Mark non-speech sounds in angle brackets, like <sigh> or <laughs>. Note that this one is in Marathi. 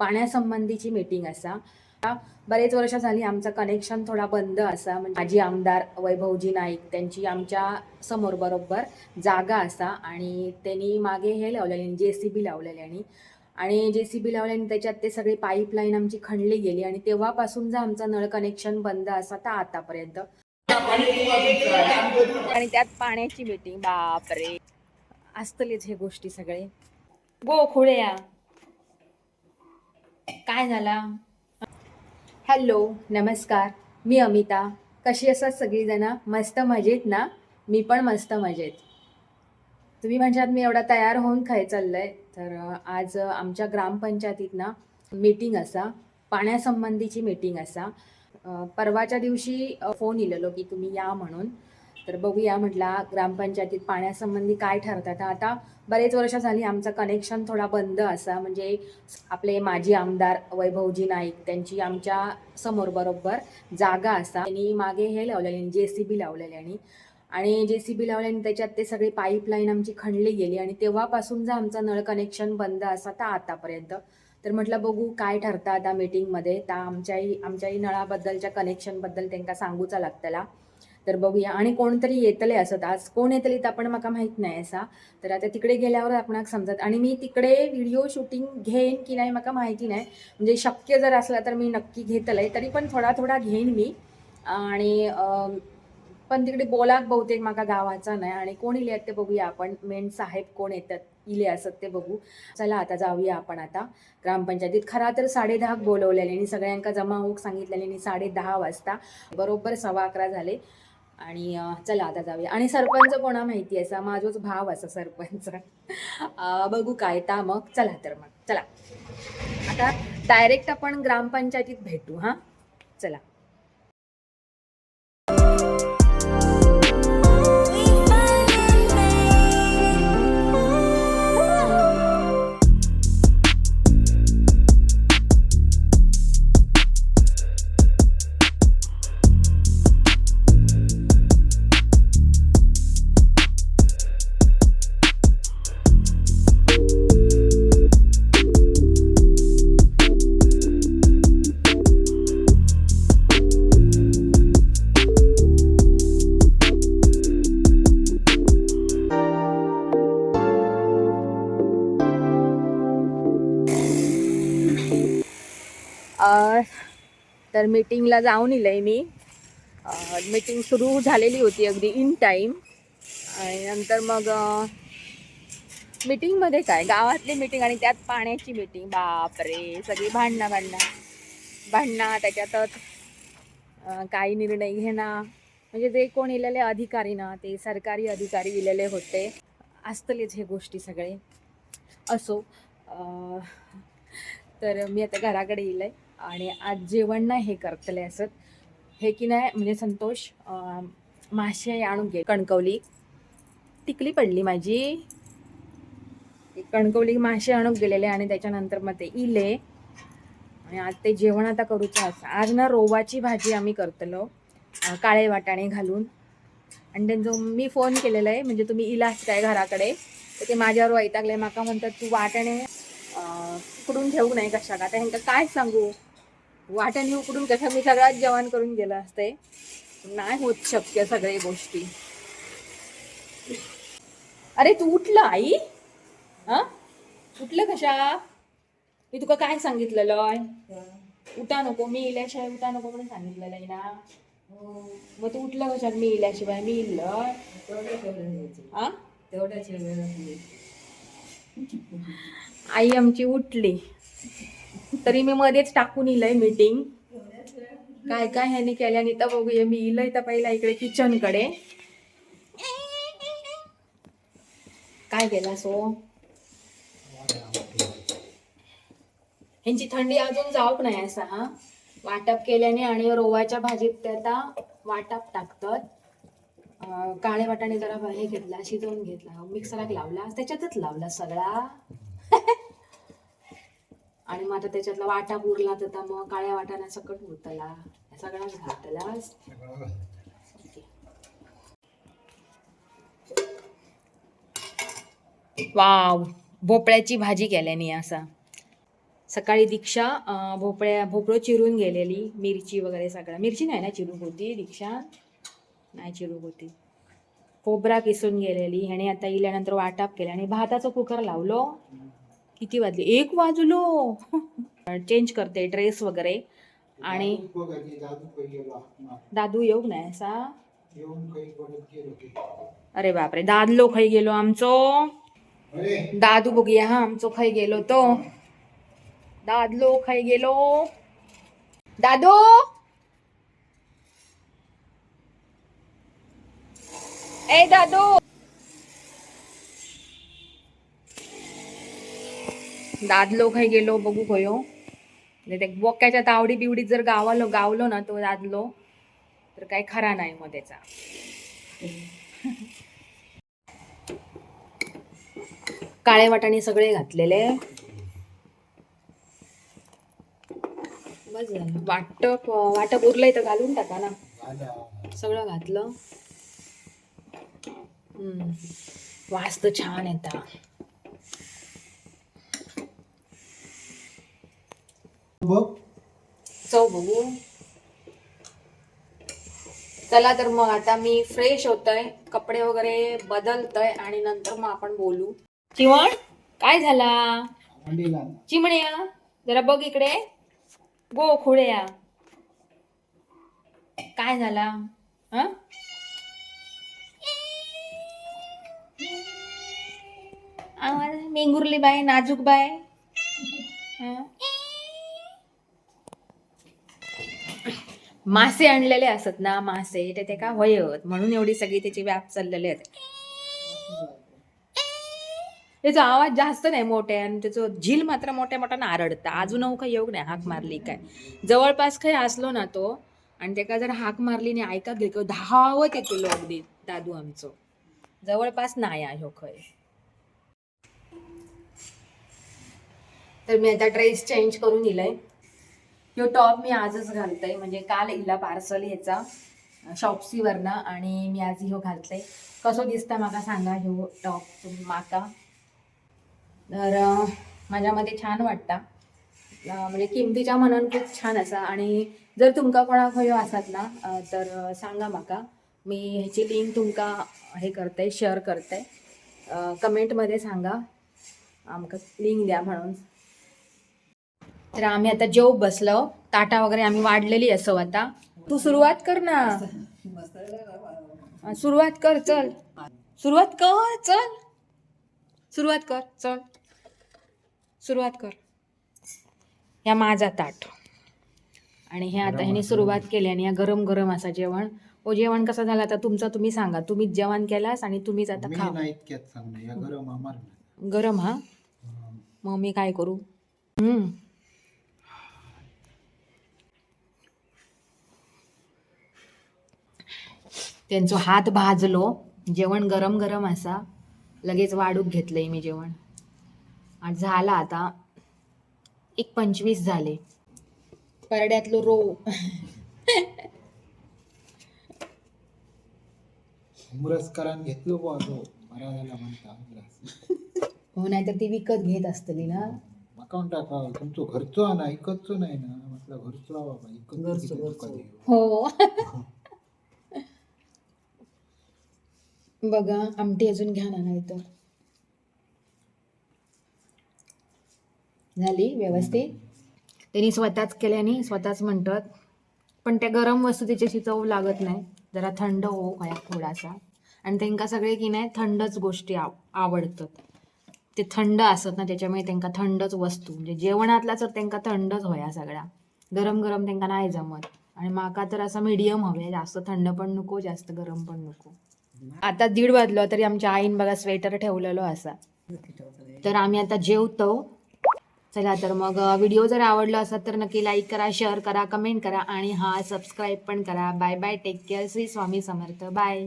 पाण्यासंबंधीची मीटिंग असा. बरेच वर्ष झाली आमचं कनेक्शन थोडा बंद असा. म्हणजे माजी आमदार वैभवजी नाईक त्यांची आमच्यासमोर बरोबर जागा असा. आणि त्यांनी मागे हे लावलेले जे सी बी लावलेले आणि आणि जे सी बी लावल्याने त्याच्यात ते सगळी पाईपलाईन आमची खणली गेली आणि तेव्हापासून जर आमचं नळ कनेक्शन बंद असा तर आतापर्यंत. आणि त्यात पाण्याची मीटिंग बापरे. असतलेच हे गोष्टी सगळे. गो खोळ्या. काय झाला? हॅलो नमस्कार. मी अमिता. कशी असतात सगळीजण? मस्त मजेत ना? मी पण मस्त मजेत. तुम्ही म्हणशात मी एवढा तयार होऊन खाय चाललंय. तर आज आमच्या ग्रामपंचायतीत ना मीटिंग असा. पाण्यासंबंधीची मीटिंग असा. परवाच्या दिवशी फोन इलेलो की तुम्ही या म्हणून. तर बघूया म्हटला ग्रामपंचायतीत पाण्यासंबंधी काय ठरतात. आता बरेच वर्ष झाली आमचं कनेक्शन थोडा बंद असा. म्हणजे आपले माजी आमदार वैभवजी नाईक त्यांची आमच्यासमोर बरोबर जागा असा. त्यांनी मागे हे लावलेले जे सी बी लावलेले आणि आणि जे सी बी लावल्याने त्याच्यात ते सगळी पाईपलाईन आमची खणली गेली आणि तेव्हापासून जर आमचं नळ कनेक्शन बंद असा तर आतापर्यंत. तर म्हटलं बघू काय ठरतं आता मीटिंगमध्ये तर आमच्याही आमच्याही नळाबद्दलच्या कनेक्शनबद्दल त्यांना सांगूचा लागतला. तर बघूया. आणि कोणतरी येतले असत. आज कोण येतले तर आपण म्हाका माहीत नाही असा. तर आता तिकडे गेल्यावर आपणाक समजत. आणि मी तिकडे व्हिडिओ शूटिंग घेईन की नाही म्हाका माहिती नाही. म्हणजे शक्य जर असला तर मी नक्की घेतलंय. तरी पण थोडा थोडा घेईन मी. आणि पण तिकडे बोलाक बहुतेक म्हाका गावाचा नाही. आणि कोण इले आहेत ते बघूया आपण. मेन साहेब कोण येतात इले असत ते बघू. चला आता जाऊया आपण आता. ग्रामपंचायतीत खरा तर साडे दहाक बोलवलेले. आणि सगळ्यांका जमा होऊक सांगितलेले. आणि साडे दहा वाजता. बरोबर सव्वा अकरा झाले. आणि चला आता जाऊया. आणि सरपंच कोणा माहिती असा माझोच भाव असा सरपंच. बघू काय ता मग. चला तर मग. चला. आता डायरेक्ट आपण ग्रामपंचायतीत भेटू हां? चला. तर मीटिंगला जाऊन इलंय मी. मीटिंग सुरू झालेली होती अगदी इन टाईम आणि नंतर मग मीटिंगमध्ये काय गावातली मीटिंग आणि त्यात पाण्याची मीटिंग बापरे सगळी भांडणं भांडणं. भांडणं त्याच्यातच काही निर्णय घेणं. म्हणजे जे कोण इलेले अधिकारी ना ते सरकारी अधिकारी इलेले होते. असतलेच हे गोष्टी सगळे. असो. तर मी आता घराकडे येईल आणि आज जेवण ना हे करतले असत. हे की नाही म्हणजे संतोष मासे आणून घे. कणकवली. टिकली पडली माझी. कणकवली मासे आणून गेलेले आणि त्याच्यानंतर मग ते इले. आणि आज ते जेवण आता करूचं असं. आज ना रोवाची भाजी आम्ही करतलो काळे वाटाणे घालून. आणि त्यांचं मी फोन केलेला आहे म्हणजे तुम्ही इलास काय घराकडे तर ते माझ्यावर वैतागले. माका म्हणतात तू वाटाणे उकडून ठेवू नाही कशा का आता ह्यांका काय सांगू? वाटाणे उकडून कशा मी सगळ्यात जेवण करून गेलं असते. नाही होत शक्य सगळे गोष्टी. अरे तू उठलं आई? हा? उठलं कशा? मी तुका काय सांगितलेलं? उठा नको मी इल्याशिवाय उठा नको म्हणून सांगितलेलं आहे ना. मग तू उठलं कशात मी इल्याशिवाय मी इल्लं. हा? आई आमची उठली. तरी मी मध्येच टाकून इलंय मीटिंग काय काय ह्याने केल्याने तर बघूया मी इलंय तर पहिला इकडे किचनकडे. काय केला सो ह्यांची थंडी अजून जाऊक नाही असा हा? वाटप केल्याने आणि रोवाच्या भाजीत ते आता वाटप टाकतात. काळे वाटाणे जरा हे घेतला शिजवून घेतला मिक्सरात लावला त्याच्यातच लावला सगळा. आणि मग आता त्याच्यातला वाटा उरला तर मग काळ्या वाटाणा सकट उरतला सगळाच घातला वाव. भोपळ्याची भाजी केल्यानी असा. सकाळी दीक्षा भोपळ्या भोपळो चिरून गेलेली. मिरची वगैरे सगळं. मिरची नाही ना चिरूक होती दीक्षा? नाही चिरूक होती. खोबरा किसून गेलेली. ह्याने आता इल्यानंतर वाटाप केला. आणि भाताचं कुकर लावलो. किती वाजले? एक वाजलो. चेंज करते ड्रेस वगैरे. आणि दादू येऊ नाही असा. अरे बापरे दादलो खाई गेलो आमचो. दादू बघूया हा आमचो खाई गेलो तो. दादलो खाई गेलो. दादो! ए दादो! दादलो खाई गेलो बघू खयो. म्हणजे ते बोक्याच्या तावडी बिवडीत जर गावालो गावलो ना तो दादलो तर काही खरा नाही मग त्याचा. <laughs> काळे वाटाणे सगळे घातलेले. बस झालं. वाटप वाटप उरलंय तर घालून टाका ना. सगळं घातलं. हम्म. वास तर छान येता. बघ. चव बघू चला तर मग आता मी फ्रेश होतय कपडे वगैरे बदलतय आणि नंतर मग आपण बोलू. चिवण काय झाला? चिमण्या जरा बघ इकडे. गो खोड्या काय झाला? हं? मेंगुरली बाय नाजूक बाय हं? मासे आणलेले असत ना मासे. ते ते का होयत. म्हणून एवढी सगळी त्याची व्याप चाललेले आहेत त्याचा आवाज जास्त नाही मोठे आणि त्याचं झील मात्र मोठ्या मोठ्या आरडतं. अजून हो काही योग नाही. हाक मारली काय? जवळपास काही असलो ना तो आणि त्याका जर हाक मारली नाही ऐका गेल धावत येतो लोक दे दादू आमचं. जवळपास नाही आहे ह्यो खय तर मी आता ड्रेस चेंज करून दिलाय. तो टॉप मी आजच घालतोय. म्हणजे काल इला पार्सल ह्याचा शॉप्सीवरनं आणि मी आज ह्यो घालतोय. कसो दिसता माका सांगा ह्यो टॉप तुम्ही माका? तर माझ्यामध्ये छान वाटता. म्हणजे किमतीच्या मनान खूप छान असा. आणि जर तुमका कोणाक ह्यो आसात ना तर सांगा म्हाका मी ह्याची लिंक तुमका हे करते शेअर करते कमेंटमध्ये सांगा. आमकां लिंक द्या म्हणून. तर आम्ही आता जेव बसलो. ताटा वगैरे आम्ही वाढलेली असो आता. तू सुरुवात कर ना. सुरुवात कर चल. सुरुवात कर चल. सुरुवात कर चल. सुरुवात कर. या माझा ताट. आणि हे आता ह्याने सुरुवात केली आणि या गरम गरम असा जेवण. ओ जेवण कसं झालं आता तुमचं तुम्ही सांगा. तुम्हीच जेवण केलास आणि तुम्हीच आता खा. गरम हा? मग मी काय करू? हम्म. त्यांचो हात भाजलो जेवण गरम गरम असा लगेच वाढूक घेतलंय मी जेवण. आणि झाला आता एक पंचवीस झाले. परड्यातलो रो. करान घेतलो बुवा तो बरा झाला म्हणता उमरस हो नाही तर ती विकत घेत असतली ना. माका म्हणता का तुमचो घरचो हा ना इकतचो नाही ना म्हटलं घरचो बाबा इकत घरचो. हो. <laughs> बघा आमटी अजून घ्या ना नाही तर झाली व्यवस्थित? त्यांनी स्वतःच केल्याने स्वतःच म्हणतात. पण त्या गरम वस्तू त्याच्याशी चव लागत नाही. जरा थंड हो काय थोडासा. आणि त्यांका सगळे की नाही थंडच गोष्टी आव आवडतात. ते थंड असत ना त्याच्यामुळे त्यांका थंडच वस्तू. म्हणजे जेवणातला तर त्यांना थंडच होया सगळ्या गरम गरम त्यांना नाही जमत. आणि माका तर असं मीडियम हवे. जास्त थंड पण नको जास्त गरम पण नको. आता दीड वाजलो तरी आमच्या आईन बघा स्वेटर ठेवलेलो असा. तर आम्ही आता जेवतो. चला तर मग व्हिडिओ जर आवडला असेल तर नक्की लाईक करा शेअर करा कमेंट करा आणि हा सबस्क्राईब पण करा. Bye bye take care Shri Swami Samarth. Bye